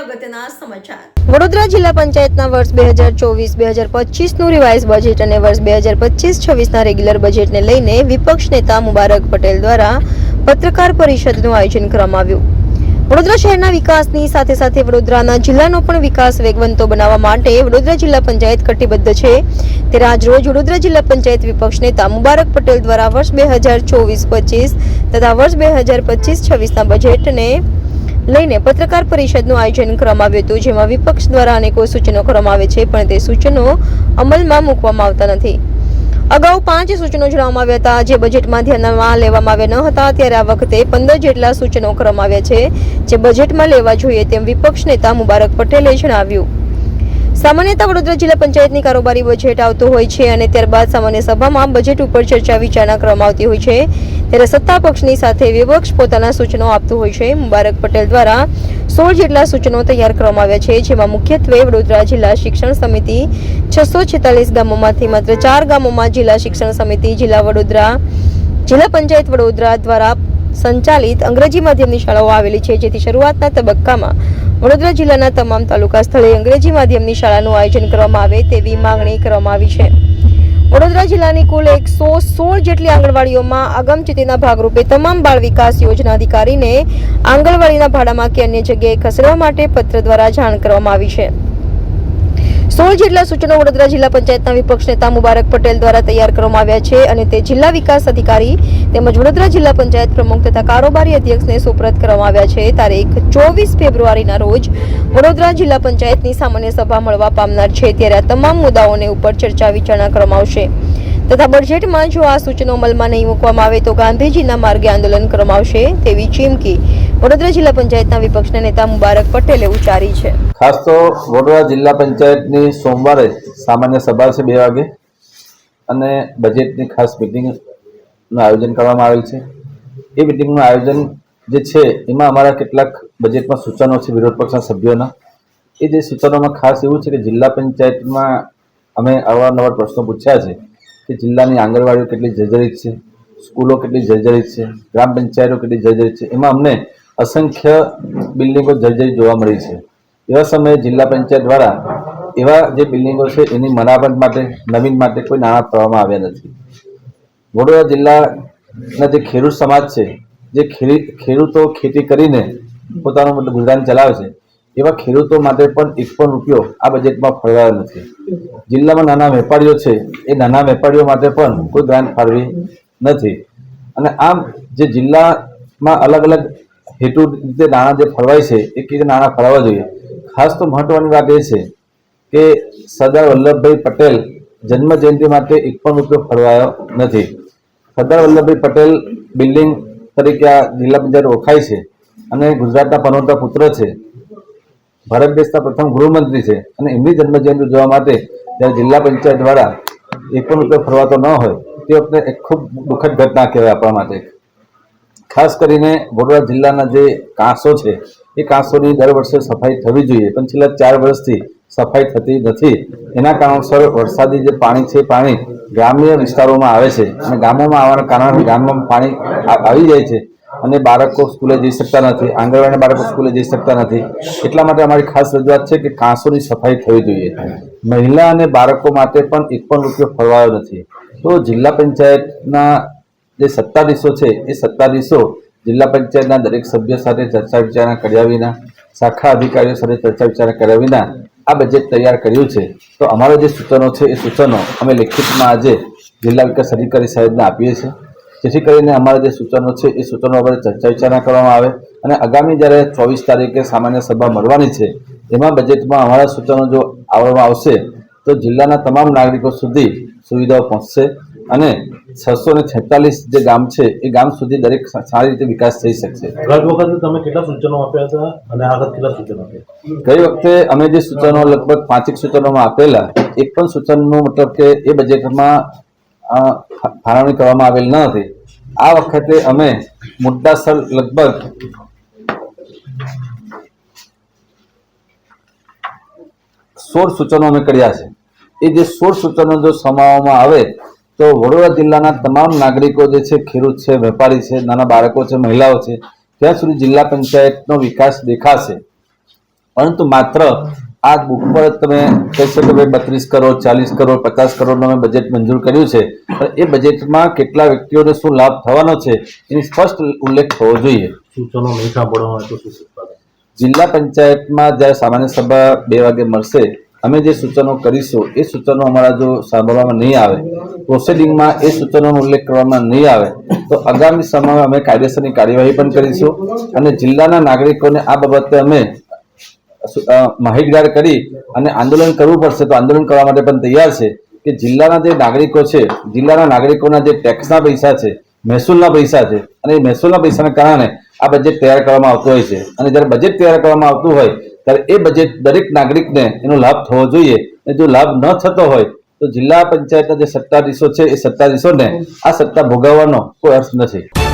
અગત્યના સમાચાર. વડોદરા જિલ્લા પંચાયતના વર્ષ બે હજાર ચોવીસ, બે હજાર પચીસનું રિવાઇઝ બજેટ અને વર્ષ બે હજાર પચીસ, છવ્વીસના રેગ્યુલર બજેટને લઈને વિપક્ષ નેતા મુબારક પટેલ દ્વારા પત્રકાર પરિષદનું આયોજન કરવામાં આવ્યું. વડોદરા શહેરના વિકાસની સાથે સાથે વડોદરાના જિલ્લાનો પણ વિકાસ વેગવંતો બનાવવા માટે વડોદરા જિલ્લા પંચાયત કટિબદ્ધ છે. ત્યારે આજરોજ વડોદરા જિલ્લા પંચાયત વિપક્ષ નેતા મુબારક પટેલ દ્વારા વર્ષ બે હજાર ચોવીસ, પચીસ તથા વર્ષ બે હજાર પચીસ, છવ્વીસના બજેટને લઈને પત્રકાર પરિષદનું આયોજન કરવામાં આવ્યું હતું, જેમાં વિપક્ષ દ્વારા અનેકો સૂચનો કરવામાં આવે છે, પણ તે સૂચનો અમલમાં મૂકવામાં આવતા નથી. અગાઉ પાંચ સૂચનો જણાવવામાં આવ્યા હતા, જે બજેટમાં ધ્યાનમાં લેવામાં આવ્યા ન હતા, ત્યારે આ વખતે પંદર જેટલા સૂચનો કરવામાં આવ્યા છે, જે બજેટમાં લેવા જોઈએ તેમ વિપક્ષ નેતા મુબારક પટેલે જણાવ્યું. સામાન્યતઃ વડોદરા જિલ્લા પંચાયતની કારોબારી બજેટ આવતું હોય છે અને ત્યારબાદ સામાન્ય સભામાં બજેટ ઉપર ચર્ચા વિચારણા કરવામાં આવતી હોય છે. ત્યારે સત્તા પક્ષની સાથે વિપક્ષ પોતાના સૂચનો આપતું હોય છે. મુબારક પટેલ દ્વારા સોળ જેટલા સૂચનો તૈયાર કરવામાં આવ્યા છે, જેમાં મુખ્યત્વે વડોદરા જિલ્લા શિક્ષણ સમિતિ છસો છેતાલીસ ગામોમાંથી માત્ર ચાર ગામોમાં જિલ્લા શિક્ષણ સમિતિ, જિલ્લા વડોદરા, જિલ્લા પંચાયત વડોદરા દ્વારા સંચાલિત અંગ્રેજી માધ્યમની શાળાઓ આવેલી છે. જેથી શરૂઆતના તબક્કામાં વડોદરા જિલ્લાના તમામ તાલુકા સ્થળે અંગ્રેજી માધ્યમની શાળાનું આયોજન કરવામાં આવે તેવી માંગણી કરવામાં આવી છે. વડોદરા જિલ્લાની કુલ એકસો સોળ જેટલી આંગણવાડીઓમાં અગમચેતીના ભાગરૂપે તમામ બાળ વિકાસ યોજના અધિકારીને આંગણવાડીના ભાડામાં કે અન્ય જગ્યાએ ખસેડવા માટે પત્ર દ્વારા જાણ કરવામાં આવી છે. સોળ જેટલા સૂચનો વડોદરા જિલ્લા પંચાયતના વિપક્ષ નેતા મુબારક પટેલ દ્વારા તૈયાર કરવામાં આવ્યા છે અને તે જિલ્લા વિકાસ અધિકારી તેમજ વડોદરા જિલ્લા પંચાયત પ્રમુખ તથા કારોબારી અધ્યક્ષને સુપ્રત કરવામાં આવ્યા છે. તારીખ ચોવીસ ફેબ્રુઆરીના રોજ વડોદરા જિલ્લા પંચાયતની સામાન્ય સભા મળવા પામનાર છે. ત્યારે આ તમામ મુદ્દાઓને ઉપર ચર્ચા વિચારણા કરવામાં આવશે. તથા બજેટમાં જો આ સૂચનો અમલમાં નહીં મૂકવામાં આવે તો ગાંધીજીના માર્ગે આંદોલન કરવામાં આવશે તેવી ચીમકી વડોદરા જિલ્લા પંચાયતના વિપક્ષના નેતા મુબારક પટેલે ઉચ્ચારી છે. ખાસ તો વડોદરા જિલ્લા પંચાયતની સોમવારે સામાન્ય સભા છે બે વાગે અને બજેટની ખાસ મિટિંગનું આયોજન કરવામાં આવેલ છે. એ મિટિંગનું આયોજન જે છે એમાં અમારા કેટલાક બજેટમાં સૂચનો છે વિરોધ પક્ષના સભ્યોના. એ જે સૂચનોમાં ખાસ એવું છે કે જિલ્લા પંચાયતમાં અમે અવારનવાર પ્રશ્નો પૂછ્યા છે કે જિલ્લાની આંગણવાડીઓ કેટલી જર્જરિત છે, સ્કૂલો કેટલી જર્જરિત છે, ગ્રામ પંચાયતો કેટલી જર્જરિત છે, એમાં અમને અસંખ્ય બિલ્ડિંગો જર્જરી જોવા મળી છે. એવા સમયે જિલ્લા પંચાયત દ્વારા એવા જે બિલ્ડિંગો છે, એની મરામત માટે, નવીન માટે કોઈ નાણાં આપવામાં આવ્યા નથી. વડોદરા જિલ્લાના જે ખેડૂત સમાજ છે, જે ખેડી, ખેડૂતો ખેતી કરીને પોતાનું ગુજરાન ચલાવે છે, એવા ખેડૂતો માટે પણ એક પણ રૂપિયો આ બજેટમાં ફળવાયો નથી. જિલ્લામાં નાના વેપારીઓ છે, એ નાના વેપારીઓ માટે પણ કોઈ ગ્રાન્ટ ફાળવી નથી. અને આમ જે જિલ્લામાં અલગ અલગ હેતુ રીતે નાણાં જે ફળવાય છે, એ કેવી રીતે નાણાં ફળવા જોઈએ? ખાસ તો મહત્વની વાત એ છે કે સરદાર વલ્લભભાઈ પટેલ જન્મ જયંતિ માટે એક પણ રૂપિયો ફળવાયો નથી. સરદાર વલ્લભભાઈ પટેલ બિલ્ડિંગ તરીકે આ જિલ્લા પંચાયત ઓળખાય છે અને ગુજરાતના પનોતા પુત્ર છે. ભારત દેશના પ્રથમ ગૃહમંત્રી છે અને એમની જન્મજયંતિ ઉજવવા માટે જ્યારે જિલ્લા પંચાયત દ્વારા એક પણ રૂપિયો ફરવાતો ન હોય, તે વખતે એક ખૂબ દુઃખદ ઘટના કહેવાય આપણા માટે. ખાસ કરીને વડોદરા જિલ્લાના જે કાંસો છે, એ કાંસોની દર વર્ષે સફાઈ થવી જોઈએ. પણ છેલ્લા ચાર વર્ષથી સફાઈ થતી નથી. એના કારણોસર વરસાદી જે પાણી છે પાણી ગ્રામ્ય વિસ્તારોમાં આવે છે. અને ગામોમાં આવવાના કારણે ગામમાં પાણી આવી જાય છે. અને બાળકો સ્કૂલે જઈ શકતા નથી, આંગણવાડીના બાળકો સ્કૂલે જઈ શકતા નથી. એટલા માટે અમારી ખાસ રજૂઆત છે કે કાંસોની સફાઈ થવી જોઈએ. મહિલા અને બાળકો માટે પણ એક પણ રૂપિયો ફળવાયો નથી. તો જિલ્લા પંચાયતના જે સત્તાધીશો છે, એ સત્તાધીશો જિલ્લા પંચાયતના દરેક સભ્ય સાથે ચર્ચા વિચારણા કર્યા વિના, શાખા અધિકારીઓ સાથે ચર્ચા વિચારણા કર્યા વિના આ બજેટ તૈયાર કર્યું છે. તો અમારા જે સૂચનો છે, એ સૂચનો અમે લેખિતમાં આજે જિલ્લા વિકાસ અધિકારી સાહેબને આપીએ છીએ. જેથી કરીને અમારા જે સૂચનો છે, એ સૂચનો પર ચર્ચા વિચારણા કરવામાં આવે અને આગામી જ્યારે ચોવીસ તારીખે સામાન્ય સભા મળવાની છે, એમાં બજેટમાં અમારા સૂચનો જો આવવામાં આવશે, તો જિલ્લાના તમામ નાગરિકો સુધી સુવિધાઓ પહોંચશે અને છસો ને છેતાલીસ જે ગામ છે એ ગામ સુધી દરેક સારી રીતે વિકાસ થઈ શકશે. ગત વખતે તમે કેટલા સૂચનો આપ્યા હતા અને આ વખતે કેટલા સૂચનો આપ્યા? ગઈ વખતે અમે જે સૂચનો લગભગ પાંચેક સૂચનોમાં આપેલા એક પણ સૂચનનું મતલબ કે એ બજેટમાં ફાળવણી કરવામાં આવેલ ન હતી. આ વખતે અમે મુદ્દાસર લગભગ સોળ સૂચનો અમે કર્યા છે. એ જે સોળ સૂચનો જો સમાવવામાં આવે તો વડોદરા જિલ્લાના તમામ નાગરિકો જે છે ખેડૂત છે વેપારી છે નાના બાળકો છે મહિલાઓ છે ત્યાં સુધી જિલ્લા પંચાયતનો વિકાસ દેખાશે. પરંતુ માત્ર આ બુક પર તમે કહી શકો ભાઈ બત્રીસ કરોડ ચાલીસ કરોડ પચાસ કરોડનું અમે બજેટ મંજૂર કર્યું છે. પણ એ બજેટમાં કેટલા વ્યક્તિઓને શું લાભ થવાનો છે એની સ્પષ્ટ ઉલ્લેખ થવો જોઈએ. સૂચનો નહીં શકતા જિલ્લા પંચાયતમાં જ્યારે સામાન્ય સભા બે વાગે મળશે અમે જે સૂચનો કરીશું, એ સૂચનો અમારા જો સાંભળવામાં નહીં આવે પ્રોસેડિંગમાં એ સૂચનોનો ઉલ્લેખ કરવામાં નહીં આવે, તો આગામી સમયમાં અમે કાયદેસરની કાર્યવાહી પણ કરીશું અને જિલ્લાના નાગરિકોને આ બાબતે અમે માહિતગાર કરી અને આંદોલન કરવું પડશે. તો આંદોલન કરવા માટે પણ તૈયાર છે કે જિલ્લાના જે નાગરિકો છે, જિલ્લાના નાગરિકોના જે ટેક્સના પૈસા છે, મહેસૂલના પૈસા છે, અને એ મહેસૂલના પૈસાના કારણે આ બજેટ તૈયાર કરવામાં આવતું હોય છે. અને જ્યારે બજેટ તૈયાર કરવામાં આવતું હોય ત્યારે એ બજેટ દરેક નાગરિકને એનો લાભ થવો જોઈએ. અને જો લાભ ન થતો હોય, તો જિલ્લા પંચાયતના જે સત્તાધીશો છે, એ સત્તાધીશોને આ સત્તા ભોગાવવાનો કોઈ અર્થ નથી.